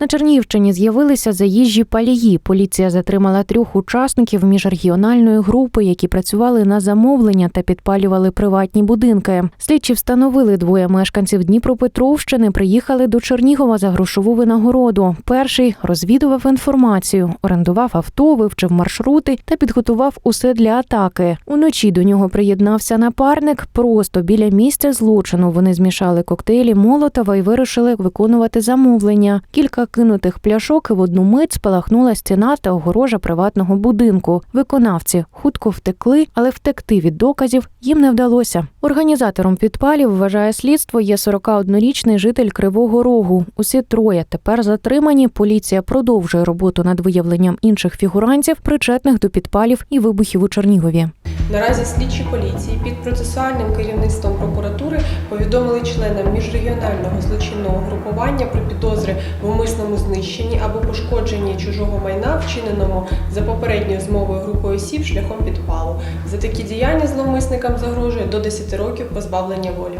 На Чернігівщині з'явилися заїжджі палії. Поліція затримала трьох учасників міжрегіональної групи, які працювали на замовлення та підпалювали приватні будинки. Слідчі встановили двоє мешканців Дніпропетровщини. Приїхали до Чернігова за грошову винагороду. Перший розвідував інформацію, орендував авто, вивчив маршрути та підготував усе для атаки. Уночі до нього приєднався напарник. Просто біля місця злочину вони змішали коктейлі Молотова і вирішили виконувати замовлення. Кілька кинутих пляшок і в одну мить спалахнула стіна та огорожа приватного будинку. Виконавці хутко втекли, але втекти від доказів їм не вдалося. Організатором підпалів вважає слідство є 41-річний житель Кривого Рогу. Усі троє тепер затримані. Поліція продовжує роботу над виявленням інших фігурантів, причетних до підпалів і вибухів у Чернігові. Наразі слідчі поліції під процесуальним керівництвом прокуратури повідомили членам міжрегіонального злочинного групування про підозри в умисному знищенні або пошкодженні чужого майна, вчиненому за попередньою змовою групою осіб шляхом підпалу. За такі діяння зловмисникам загрожує до 10 років позбавлення волі.